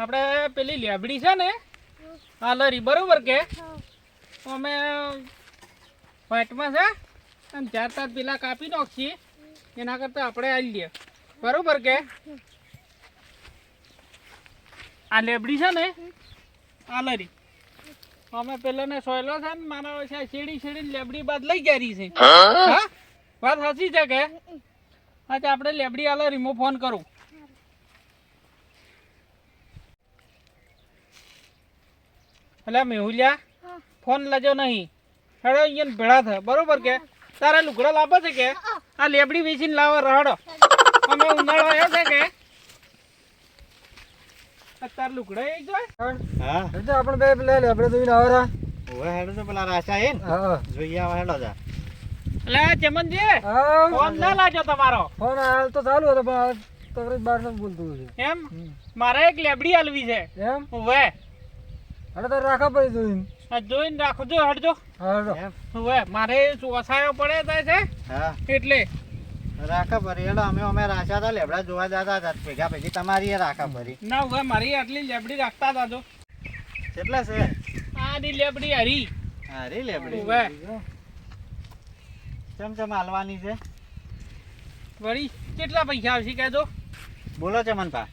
આપણે પેલી લેબડી છે ને આ લરી બરોબર કે? અમે વાટમાં છે અને ચાર તાર પેલા કાપી નાખીએ એના કરતાં આપણે આવી લઈએ. બરોબર કે? આ લેબડી છે ને આ લરી. અમે પેલાને સોયલો છે ને મારા છે શેડી શેડી લેબડી બાદ લઈ ગયા છે. હા? વાત સાચી છે કે? આજે આપણે લેબડી આ લરીમાં ફોન કરું. એટલે મેહુલિયા ફોન લેજો નહીં. હેડો અહીંયા ભેળા થાય બરોબર કે? તારા લુગડા લાવે છે કે? આ લેબડી વેચીને લાવો રહડો અમે ઉનાળો આવ્યો છે કે? તાર લુગડા એક જોય. હા. એટલે આપણે બે પેલા લેબડે જોઈને આવરા ઓય હેડો તો પેલા રાશા હે હા. જોઈએ આવા હેડો જા. લે ચમનજી ફોન ના લાજો તમારો. ફોન હાલ તો ચાલુ હતો પણ તવરેજ બહાર ન બોલતું છે એમ? મારે એક લેબડી આલવી છે. એમ? હવે અરે તો રાખા પડી જોઈને. આ જોઈને રાખજો હટજો હવે મારે ચોસાયો પડે થાય છે. હા. એટલે. રાખા ભરી. હેડો અમે અમે રાશા હતા લેબડા જોવા જતા હતા ભેગા ભેગી. તમારી એ રાખા ભરી. ના હવે મારી આટલી લેબડી રાખતા હતા તો કેટલા છે? આની લેબડી હરી. હા રે લેબડી. હવે. ચમ ચમ હાલવાની છે? વળી કેટલા પૈસા આવશે કહેજો. બોલો ચમનપા મનપા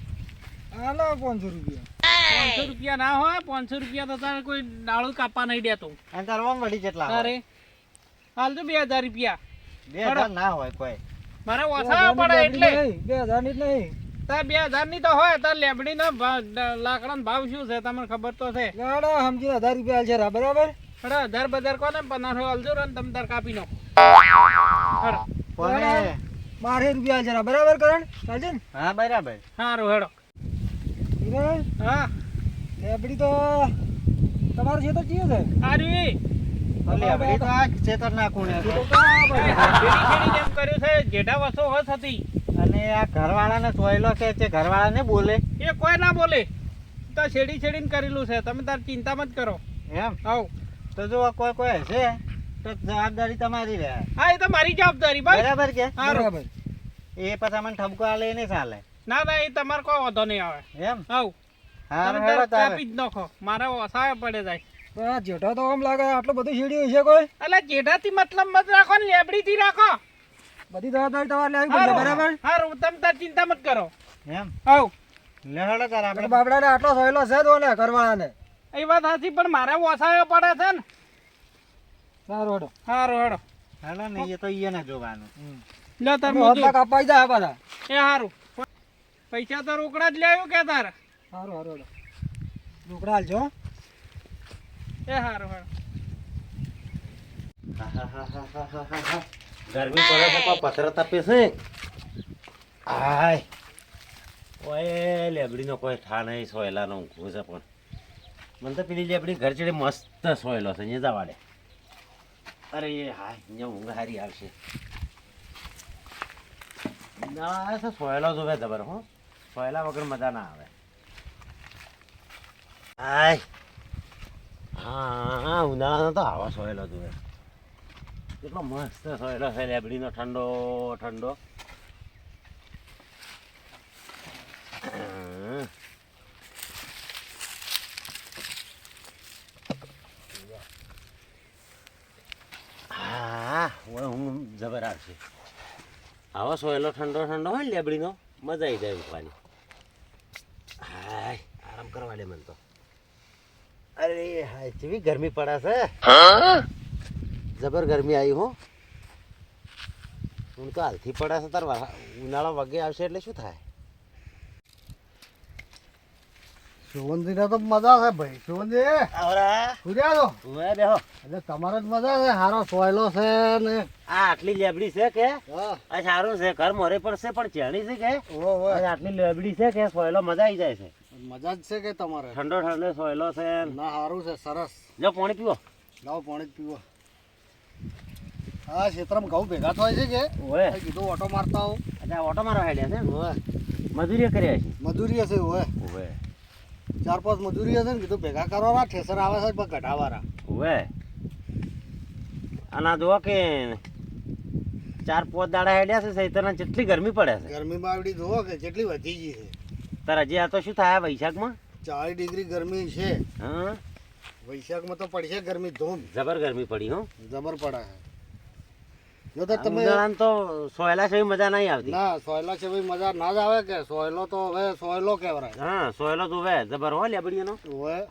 હાલો પાંચસો રૂપિયા. પાંચસો રૂપિયા ના હોય પાંચસો રૂપિયા તો તારે કોઈ ડાળું કાપવા નહીં દેતું. અને તારવામાં વળી કેટલા અરે હાલ તો બે હજાર રૂપિયા. બે હજાર ના હોય કોઈ. મારે બે ઓછા પડે એટલે. બે હજારની જ નહીં. તાર બે હજારની તો હોય તાર લેબડી ના લાકડા ભાવ શું છે તમને ખબર તો છે. ગાડા હજાર રૂપિયા છે બરાબર? હડો હજાર બજાર કોને પંદરસો હાલજો ને તમે તાર કાપી નો બારે રૂપિયા છે બરાબર કરણ? ચાલશે ને? હા બરાબર. સારું હેડો. હા. લેબડી તો તમારું ખેતર કયું છે? આરવી. લેબડી તો આ ચેતર ના કોણે છે. છેડી છેડી જેમ કર્યું છે જેઠા વસો હસ હતી. અને આ ઘરવાળાને સોયલો છે તે ઘરવાળાને બોલે? એ કોઈ ના બોલે. તો છેડી છેડીને કરેલું છે. તમે તાર ચિંતા મત કરો. એમ? આવ. તો જો કોઈ કોઈ હશે તો જવાબદારી તમારી રહે. હા એ તો મારી જવાબદારી બરાબર કે? બરાબર. એ પછી મને ઠપકો આલે ને ચાલે. ના ના એ તમારે કોઈ વાંધો નહીં આવે. એમ? આવ. તમે હેડો કાપી જ નાખો. મારે વસાવે પડે જાય. પણ આ જેઠો તો આમ લાગે આટલું બધું શેરડી છે કોઈ? એટલે જેઠાથી મતલબ મત રાખો ને લેબડીથી રાખો. બધી જવાબદારી તમારે લેવી પડશે બરાબર? હારું તમે તાર ચિંતા મત કરો. એમ? આવ. લે હેડો આપણે બાપડાને આટલો સહેલો છે તો ને કરવાળાને એ વાત સાચી પણ મારે વસાવે પડે છે ને. સારું હેડો. હારું હેડો. હેડો ને એ તો ઈને જોવાનું. લે તાર. જાય એ હારું. પૈસા તો રોકડા જ લાવ્યું કે તાર? સારું સારું રોકડા હાલજો હો. એ સારું હારું. ગરમી પડે છે પણ પથરા તાપે છે. આય. ઓય લેબડીનો કોઈ ઠા નહીં સોયલાનો ઊંઘું છે પણ. મને તો પેલી લેબડી ઘર ચડે મસ્ત સોયલો છે અહીંયા જવાડે અરે એ હા અહીંયા ઊંઘ હારી આવશે. ના સોયલો જોવે જબર હો? સોયલા વગર મજા ના આવે. આય હા હા ઉનાળાનો તો આવા સોયેલો જોવે કેટલો મસ્ત સોયલો છે લેબડીનો ઠંડો ઠંડો. હું જબર આવશે. આવો સોયલો ઠંડો ઠંડો હોય ને લેબડીનો મજા આવી જાય આરામ કરવા દે મને તો. અરે હાય કેવી ગરમી પડે છે? જબર ગરમી આવી હું. હું તો હાલથી પડે છે તાર ઉનાળો વગે આવશે એટલે શું થાય? સુગંધીને તો મજા છે ભાઈ. આવરા? સુર્યા તો બેહો. એટલે તમારે જ મજા છે હારો સોયલો છે ને. આ આટલી લેબડી છે કે? આ સારું છે ઘર મોરે પડશે પણ ચેણી છે કે? આટલી લેબડી છે કે સોયલો મજા આવી જાય છે. મજા જ છે કે તમારે? ઠંડો ઠંડો સોયલો છે. ના સારું છે સરસ. જો પાણી પીવો. લાવો પાણી પીવો. હા ક્ષેત્રમાં ઘઉં ભેગા થાય છે કે? ઓએ કીધું ઓટો મારતા હો અચ્છા ઓટો મારવા હેડ્યા છે? ઓવે. મજૂરી કર્યા છે? મજૂરી હશે ઓએ ઓએ ચાર પાંચ મજૂરી હશે ને કીધું ભેગા કરવાના ઠેસર આવે છે પણ ઘટાવાના ઓએ અને જુઓ કે ચાર પાંચ દાડા હેડ્યા છે સૈતરના જેટલી ગરમી પડે છે. ગરમીમાં આવડી જુઓ કે જેટલી વધી ગઈ છે. તાર હજી આ તો શું થાય વૈશાખમાં? ચાલીસ ડિગ્રી ગરમી છે. હા? વૈશાખમાં તો પડશે ગરમી ધૂમ. જબર ગરમી પડી હો. જબર પડે. જો તો તમે ઉનાળામાં તો સોયલા છે મજા નહીં આવતી. ના સોયલા છે ભાઈ મજા ના જ આવે કે સોયલો તો હવે સોયલો કહેવાય. હા સોયલો તો હવે જબર હો લેબડીનો હોય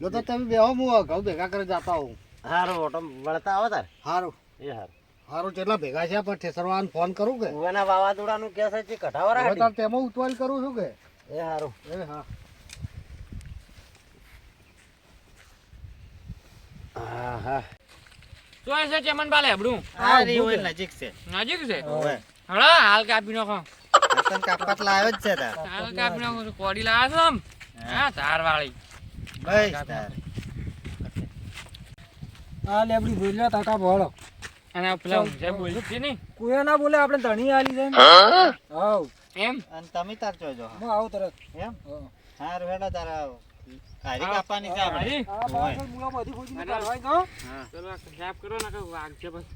જો તો તમે બેહો હું ઘઉં ભેગા કરી જતા હું હારો ઓટો વળતા આવો તાર. હારું. એ હાર. સારું કેટલા ભેગા છે પણ ઠેસરવાન ફોન કરું કે? ઉવાના વાવાઝોડાનું કે છે જે કઢાવા હવે તાર તેમાં ઉતવાલ કરું છું કે? એ હારું. એ હા. હા હા શું છે ચમનબા લેબડું આ રી હોય નજીક છે. નજીક છે? ઓવે હળો હાલ કાપી નાખો. તને કાપત લાવ્યો જ છે તાર. હાલ કાપી નાખો કોડી લાવ્યા છો આમ? હા. તાર વાળી બસ તાર. આ લેબડી ભૂલ્યો તાકા ભોળો અને પેલા ઊંઝા બોલી છે ને કોઈ ના બોલે આપણે ધણી આલી જાય હાવ એમ? અને તમે તાર જોજો હું આવું તરત. એમ? હા. હારું તાર તારા હારી કાપવાની છે આપણે. હા આ બાર મૂળા બધી ફૂટીને કાઢવાય તો હા. ચલો સાફ કરો ને વાગ છે બસ.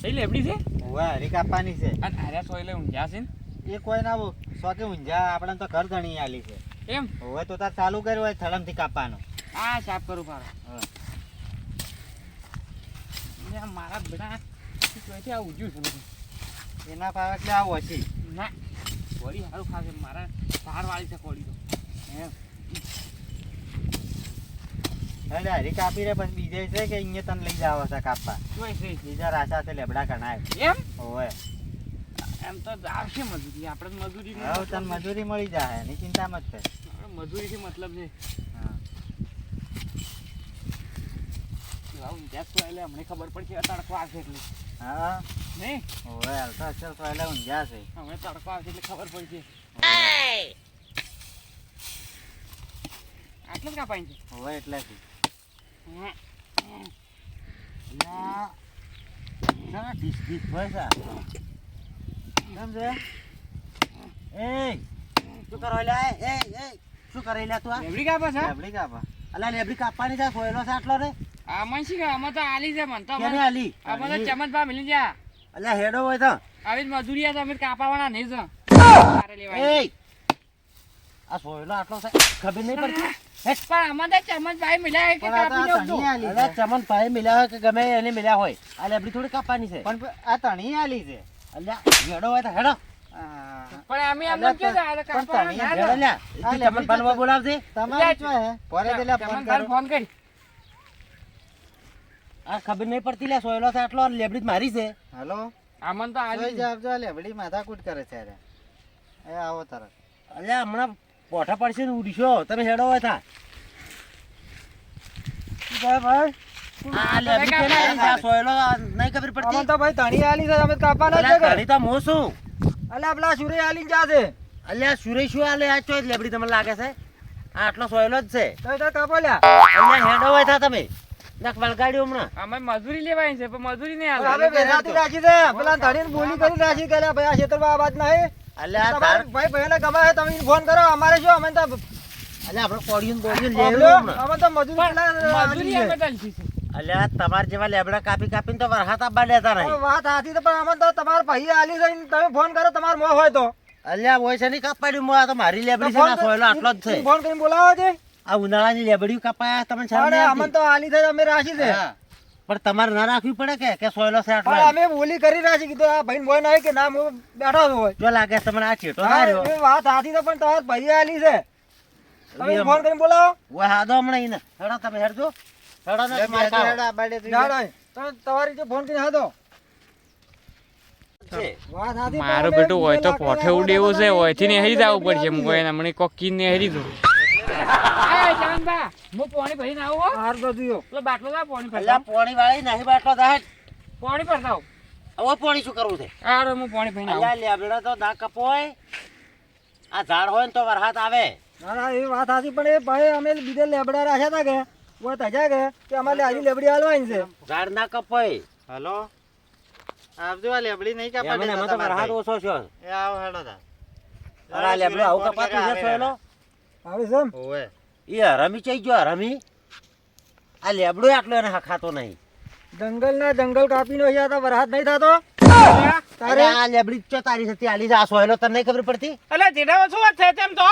થઈ લેબડી છે? ઓવે હારી કાપવાની છે. અને આર્યા સોયલે ઊંઝા છે ને? એ કોઈ ના સોકે ઊંઝા આપણે તો ઘર ધણી આલી છે. એમ? હવે તો તાર ચાલુ કર્યું હોય થળમથી કાપવાનું. આ સાફ કરું પાડો. હા. મારા બધા કોઈથી આ ઊંઝું છે એના ભાવ એટલે આવું હશે ના કોળી સારું ખાશે. મારા તાર વાળી છે કોળી તો. એમ હારી કાપી રે પછી બીજે છે કે અહીંયા તને લઈ જાવ છે કાપવા? છે. બીજા રાસા છે લેબડા કણાય એમ? હોય એમ તો આવશે મજૂરી. આપણે મજૂરી તને મજૂરી. મળી જાય એની ચિંતા મત કર મજૂરીથી મતલબ છે. હા. જ હમણાં ખબર પડશે આ તડકો આવશે એટલે. હા? નહીં? હોવે તો એટલે ઊંઝા છે. હવે તડકો આવશે એટલે ખબર પડશે આટલું જ કાપાય છે? હોવે એટલેથી. હમ. ના ડીશ ડીશ કેમ છે? એ શું કરો એ એ શું કરે લે તું આ? લેબડી કાપે છે? લેબડી કાપા. અલા લેબડી કાપવાની છે સોયલો છે આટલો ને આમાં શી? આમાં તો આલી છે મને. તો કેને આલી? આમાં તો ચમચભા મિલી જા અલ્યા હેડો હોય તો. આવી જ મજૂરી આ તો અમે કાપાવાના નહીં છે. એ આ સોયલો આટલો છે ખબર નહીં પડતી. પણ આમાં તો ચમચભાઈ મિલાય કે પણ આ તો કાપી આ આલી અલ્યા ચમન ભાઈ મિલ્યા હોય કે ગમે એને મિલ્યા હોય. અલ્યા લેબડી થોડી કાપવાની છે. પણ આ તણી આલી છે. અલ્યા હેડો હોય તો હેડો. પણ અમે એમ નથી કાપવાના ના ચમન બોલાવજે. તમારી ફોન કરી આ ખબર નહીં પડતી લ્યા સોયલો છે આટલો લેબડી મારી છે. હાલો? આમાં તો આજે જો લેબડી માથાકૂટ કરે છે અરે. એ આવો તરત. અલ્યા હમણાં પોઠા પડશે ને ઉડીશો. તમે હેડો હોય થા. ભાઈ આ લેબડી સોયલો નહીં ખબર પડતી? તો ભાઈ ધણી આલી છે અમે કાપવાના છે કે? તો હું છું. અલ્યા પેલા સુરે આલી જા અલ્યા સુરેશ શું આલે? આ ચોય લેબડી તમને લાગે છે? આ આટલો સોયલો જ છે. તો કાપો લ્યા. અલ્યા હેડો હોય થા તમે. નક વળગાડ્યો હમણાં. આમાં મજૂરી લેવાય છે પણ મજૂરી નહીં હવે આલે રાખી છે. પેલા ધણી બોલી કરી રાખી કે ભાઈ આ ક્ષેત્રમાં આ વાત નહીં. અલ્યા તમારે ભાઈ ભાઈને ગમે તમે ફોન કરો. અમારે શું અમે તો અલ્યા આપણે કોડિયું બોડિયું અમને અમે તો મજૂરી મજૂરી અમે તો છે. અલ્યા તમાર જેવા લેબડા કાપી કાપીને તો વરસાદ આપવા દેતા નહીં. વાત આથી પણ અમે તો તમારે ભાઈ આલી જઈને તમે ફોન કરો તમાર મો હોય તો. અલ્યા હોય છે નહીં કાપાડ્યું મો આ તો મારી લેબડી છે ને આટલો જ છે. ફોન કરીને બોલાવો છે આ ઉનાળાની લેબડી કપાયા તમે અરે અમને તો આલી છે અમે રાખી છે. પણ તમારે ના રાખવી પડે કે? કે સોયલો છે આટલો અમે બોલી કરી રાખી કીધું આ ભાઈ મોય નહીં કે ના હું બેઠો છું હોય. જો લાગે તમને આ છેટો ના રહ્યો વાત આથી તો પણ તમારે ભાઈ આલી છે. તમે ફોન કરીને બોલાવો. ઓય હાદો હમણાં ઈને. હેડો તમે હેડજો. હેડો ને હેડો તમે તમારી જો ફોન કરીને હાદો. મારો બેટું હોય તો પોઠે ઉડેવું છે હોયથી ને હેરી જવું પડશે હું કોઈ હમણાં કોક કીન ને હેરી દઉં હું પાણી ભરીને આવું હો. હાર તો જોયો પેલો બાટલો લાવ પાણી અલ્યા ભરતા વાળી નહીં બાટલો થાય પાણી ભરતા આવું. હવે પોણી શું કરવું છે? આ હું પાણી ભરીને આવું. અલ્યા લેબડા તો ના કપોય આ ઝાડ હોય ને તો વરસાદ આવે. ના ના એ વાત સાચી પણ એ ભાઈ અમે બીજે લેબડા રાખ્યા હતા કે वो તજા કે કે અમારે આજી લેબડી હાલવાની છે. ઝાડ ના કપોય હેલો. આવજો આ લેબડી નહીં કાપા એમાં ને દેતા એમાં તો તમારા વરસાદ ઓછો છે. એ આવો હેડો તાર અરે આ લેબડું આવું કપાતું છે આવે છે એમ? એ હરામી ચઈ ગયો હરામી? આ લેબડો આટલો એને હખાતો નહીં. દંગલ ના જંગલ કાપીને અહીંયા તો વરસાદ નહીં થતો. તારે આ લેબડી ચો તારી છે આલી જા સોયલો તને નહીં ખબર પડતી? અલે જેડા શું વાત છે તેમ તો?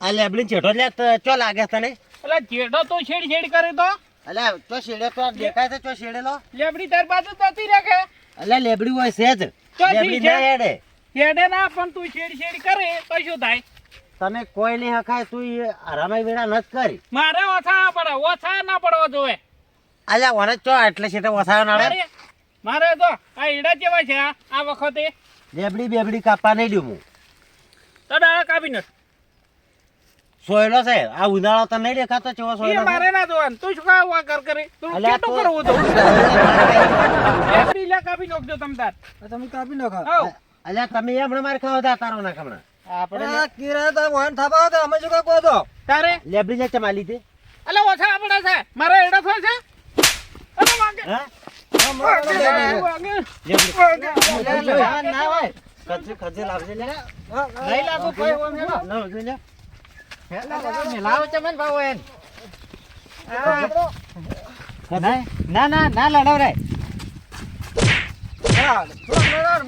આ લેબડી ચેઠો લે તો ચો લાગે તને? એટલે જેડો તો છેડ છેડ કરે તો. અલ્યા તો શેડે તો દેખાય છે ચો શેડેલો લેબડી તાર બાજુ તતી રાખે. અલે લેબડી હોય છે જ. લેબડી ના હેડે. હેડે ના પણ તું છેડ છેડ કરે તો શું થાય? તને કોઈ નહીં હખાય તું ઈ હરામાઈ વેડા નત કરી. મારે ઓછા પડે ઓછા ના પડવો જોવે અલ્યા ઓને ચો એટલે છે તો ઓછા નાડે મારે મારે તો આ ઈડા કેવા છે આ? વખતે? બેબડી બેબડી કાપવા નહીં દઉં હું. તો ડાળા કાપી નથી સોયલો છે આ ઉનાળો તો નહીં દેખાતો ચેવો સોયલો મારે ના જોવાનું. તું શું આ કર કરે? તું કેટલું કરવું તો? બેબડી લે કાપી નાખજો તમતાર તમે કાપી નાખો. અલ્યા તમે એમણે મારે ખાવા હતા તારો નાખ હમણાં. આપણે કિરાયા તો વાહન થાપા હતા અમે શું કાંઈ કહો તો તારે? લેબડી લે ચમા લીધી. અલે ઓછા આપડે છે. મારે એડા છે? અરે વાગે. ના ના હોય. ખજે ખજે લાવજે લે. નહીં લાગુ કોઈ ઓમ હેડો. લાવ જો લે. મિલાવો ચમન ભાવ એન. ના ના ના લડાવ રે. હા, થોડો મેળાડ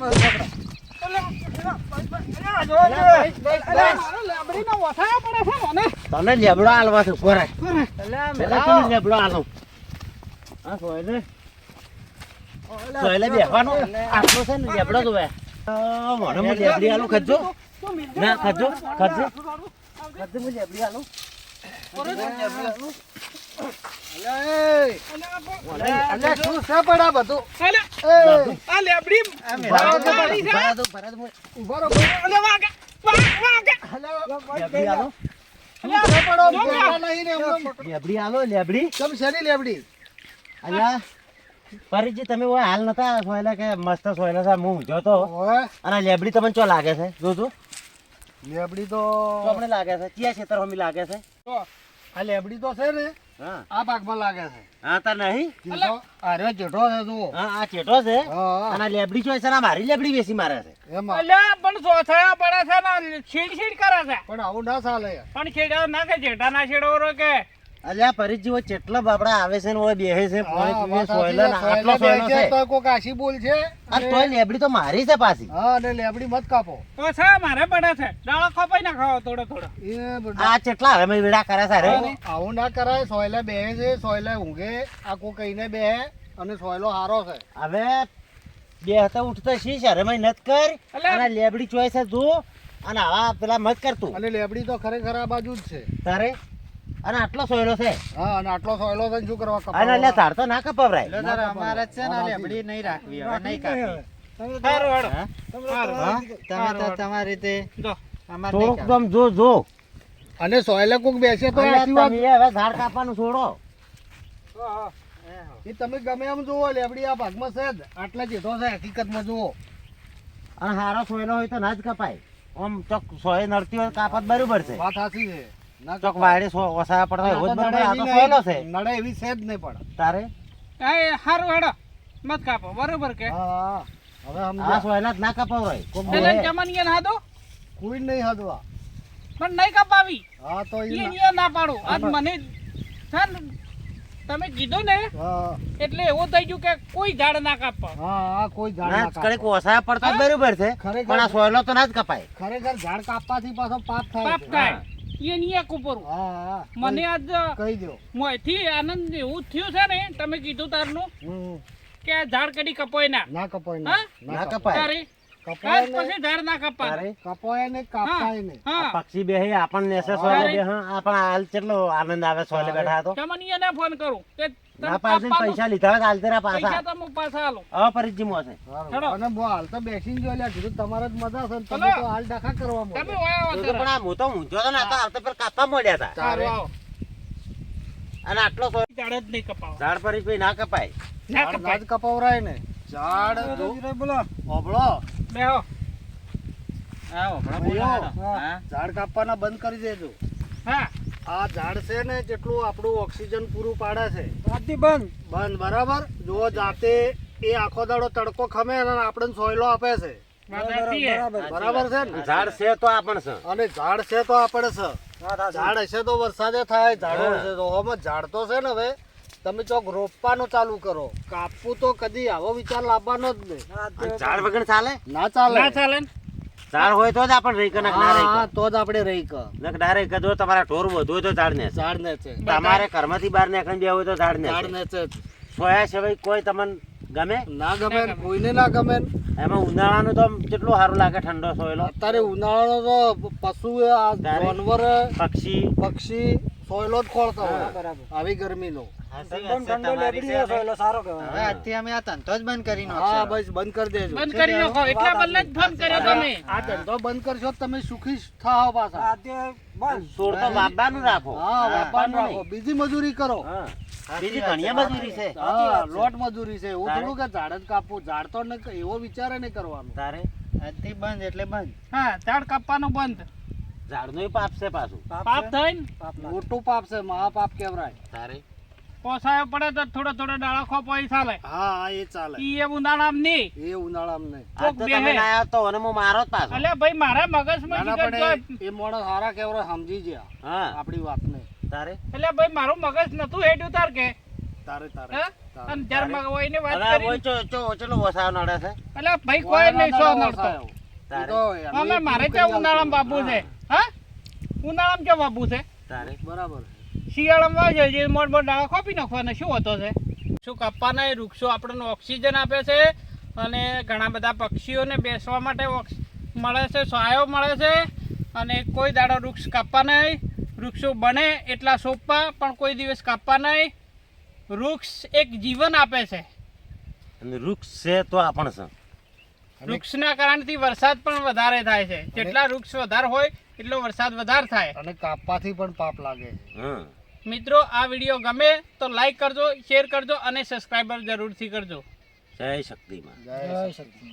તને લેબડો આલવા છે કોરે પેલા તને લેબડો આલો હા, સોયલે. સોયલે બેહવાનો. આટલો છે ને, લેબડો જોવે મને હું લેબડી આલું ખજો. ના, ખજો ખજો. ખજો, હું લેબડી આલું અલ્યા શું છે પણ બધું? અલે આ લેબડી ભરા દો, ભરા દો, ભરા રહો, અલે વાગે. વાગે વાગે. આલો. શું છે પણ આમ ભેગા નહીં ને એમ એમ. લેબડી આલો લેબડી. કેમ શેની લેબડી? અલ્યા પરિચય તમે ઓય હાલ નતા સોયલા કે મસ્ત સોયલા સા હું જોતો તો. અને લેબડી તમને ચો લાગે છે? જોજો. લેબડી તો આપણે લાગે છે? ચિયા ખેતર હોમી લાગે છે? આ લેબડી તો છે ને હા. આ પાકમાં લાગે છે. હા તા નહીં? અરે જેઠો છે જુઓ. હા આ ચેટો છે? અને લેબડી જોઈ છે ને આ મારી લેબડી બેસી મારે છે. એમાં. અલે પણ સોથાયા પડે છે ને છીડ છીડ કરે છે. પણ આવું ના ચાલે. પણ છેડા ના કે જેઠા ના છેડો રો કે અલ્યા પરિચય ચેટલા બાપડા આવે છે ને ઓય બેહે છે પોણી પીવે વાત સાચી સોયલા આટલો સોયલે સોયલો છે તો કોક આશી બોલ છે. આ તોય લેબડી તો મારી છે પાછી. હા અને લેબડી મત કાપો. ઓછા મારે પડે છે. દાળો કપાઈ ના ખાવો થોડો થોડો. આ ચેટલા હવે વેડા કરે છે રે આવું- આવું ના કરાય સોયલે બેહે છે સોયલે ઊંઘે આ કોઈ કહીને બેહે અને સોયલો હારો છે. હવે બે હતા ઉઠતા શી છે મેં નત કર. અને લેબડી ચોય છે જો અને આવા પેલા મત કરતું અને લેબડી તો ખરેખર આ બાજુ જ છે. તારે? અને આટલો સોયલો છે. હા અને આટલો સોયલો છે શું કરવા અને કપાવવા? અલ્યા તાર તો ના કપાવરાય. તારે અમારે છે ને લેબડી નહીં રાખવી હવે નહીં કાપી તમે તો-? તમે તમારી રીતે જો. અમારે નહીં થોડુંક કાપવી. જો જો. અને સોયલે કોક બેસે તો અલ્યા આશી વાત તમે હવે ઝાડ કાપવાનું છોડો. એ તમે ગમે એમ જુઓ લેબડી આ ભાગમાં છે જ. આટલા જેઠો છે હકીકતમાં જુઓ. અને હારો સોયલો હોય તો ના જ કપાય. આમ ચોક સોય નડતી હોય તો કાપત બરાબર છે. વાત સાચી છે. ચોક. વાડે સો ઓસાયા પડતા હોય એવો જ આ તો સોયલો છે. નહીં. નડે એવી છે જ નહીં પણ. તારે? એ સારું હેડો. મત કાપો બરોબર કે? હા. હવે આ સોયલા જ ના કપાવરાય. રે પેલે. જમaniya ના દો? કોઈ નહીં હાથવા પણ નહીં કપાવી. હા તો એ ના- પાડો. આજ મને થન તમે કીધું ને એટલે એવું થઈ ગયું કે કોઈ ઝાડ ના કાપવા. હા કોઈ ઝાડ ના ના કડક કડીક ઓસાયા પડતા બરોબર છે પણ આ સોયલો તો ના જ કપાય. ખરેખર ઝાડ કાપવાથી પાછો પાપ થાય પાપ થાય. એ નિયા કુપરું હા હા. મને આજ કહી દો મોંથી આનંદ એવું થયું છે ને તમે કીધું તારનું? કે ઝાડ કડી કપાય ના. ના કપાય ના. ના કપાય. કપાય તારે? કપાય આજ પછી ઝાડ ના કપાય. તારે? કપાય ને કાપાય ને. હા આ પક્ષી બે આપણને નેસે આપણ હાલ કેટલો આનંદ આવે સોલે બેઠા તો. એને ફોન કરું. કે ના પાડે પૈસા લીધા હોય તો હાલ પૈસા તો હું પાછા આલું. અપરિચિતમાં છે અને બો હાલ તો બેસીને જો લ્યા કીધું તમારે જ મજા છે તમે તો હાલ ડાખા કરવા તમે માંડ્યા. તો પણ આ હું તો ઊંધો તો ના હાલ તો પેલા કાપવા મળ્યા હતા. સારું આવો. અને આટલો સોય ઝાડ જ નહીં કપાવ. ઝાડ પર ના કપાય. ના ઝાડ કપાય. ના જ કપાવરાય ને. ઝાડ જો. બોલો. ઓબળો બેહો બોલો હા. ઝાડ કાપવાના બંધ કરી દેજો. હા. આ ઝાડ છે ને જેટલું આપણું ઓક્સિજન પૂરું પાડે છે. રાતથી બંધ. બંધ બરાબર? જો જાતે એ આખો દાડો તડકો ખમે અને આપણને સોયલો આપે છે. બરાબર બરાબર છે ને? ઝાડ છે તો આપણ છે. અને ઝાડ છે તો આપણે છે. ઝાડ હશે તો વરસાદે થાય ઝાડો હશે તો આમાં ઝાડ તો છે ને હવે. તમે ચોક રોપવાનું ચાલુ કરો. કાપવું તો કદી આવો વિચાર લાવવાનો જ નહીં. ઝાડ વગર ચાલે? ના ચાલે. ના ચાલે? ઝાડ હોય તો જ આપણે રહી કનક ના રહી હા, તો જ આપણે રહી ક નક ના રહી કે જો તમારા ઢોર વધુ હોય તો ઝાડ ને ઝાડ ને છે તમારે ઘરમાંથી બહાર નીકળી બે હોય તો ઝાડ ને ઝાડ ને છે સોયા સિવાય કોઈ તમને ગમે? ના ગમે કોઈને ના ગમે. એમાં ઉનાળાનું તો કેટલું સારું લાગે ઠંડો સોયલો? અત્યારે ઉનાળાનો તો પશુ? જાનવર પક્ષી? પક્ષી સોયલો જ ખોળતો હોય. બરાબર. આવી ગરમીનો. એકદમ ઠંડો લેબડી છે સોયલો સારો હવે કહેવાય આજથી અમે આ ધંધો જ બંધ કરી હા નાખશું બસ બંધ કરી દેજો. બંધ કરી નાખો એટલા બદલે જ ફોન કર્યો તમે. આ ધંધો બંધ કરશો તો તમે સુખી થાઓ પાછા. આજે બસ. સોળ તો બાબાનું રાખો. હા વેપારનું બાપાનું રાખો. બીજી મજૂરી કરો. બીજી ઘણી મજૂરી છે. લોટ મજૂરી છે. એવું થોડું કે ઝાડ જ કાપવું. ઝાડ તો ન એવો વિચાર નહીં કરવાનો. તારે? આજથી બંધ એટલે બંધ. હા ઝાડ કાપવાનું બંધ. ઝાડનું પાપ છે પાછું. પાપ થાય ને. મોટું પાપ છે. મહાપાપ કેવરાય તારે? પોસાયો પડે તો થોડો થોડો ડાળા ખોપાઈ ચાલે. હા હા એ ચાલે. ઈ એ ઉનાળામાં ની એ ઉનાળામાં નહીં. આજ તો તમે ના આવ્યા તો અને હું મારો પાછો. અલ્યા ભાઈ મારા મગજમાં જીગર તો- એ- મોડો હારા સારા કહેવાય સમજી ગયા. હા. આપણી વાતને તારે? એટલે ભાઈ મારું મગજ નતું હેડ્યું તાર કે? તારે તારે. હા? અને જર મગ હોય એને વાત કરી ઓય ચો ચો ચેલો વસાવ નડે છે? એટલે ભાઈ કોઈ નહીં સો નડતો તારે? અમે મારે ક્યાં ઉનાળામાં બાપુ છે. હા. ઉનાળામાં કે બાપુ છે? તારે? બરાબર. શિયાળામાં છે. જે મોટ મોટ ડાળા ખોપી નાખવાના. શું હોતો છે? શું કાપવાના એ વૃક્ષો આપણને ઓક્સિજન આપે છે અને ઘણા બધા પક્ષીઓને બેસવા માટે ઓક્સ- મળે છે સહાયો મળે છે અને કોઈ દાડો વૃક્ષ કાપવા નહીં. વૃક્ષો બને એટલા સોંપવા પણ કોઈ દિવસ કાપવા નહીં. વૃક્ષ એક જીવન આપે છે. અને વૃક્ષ છે તો આપણ છે. વૃક્ષના કારણથી વરસાદ પણ વધારે થાય છે. જેટલા વૃક્ષ વધારે હોય એટલો વરસાદ વધારે થાય. અને કાપવાથી પણ પાપ લાગે છે. હા મિત્રો આ વીડિયો ગમે તો લાઈક કરજો શેર કરજો અને સબસ્ક્રાઈબર જરૂરથી કરજો. જય શક્તિમાં જય જય શક્તિ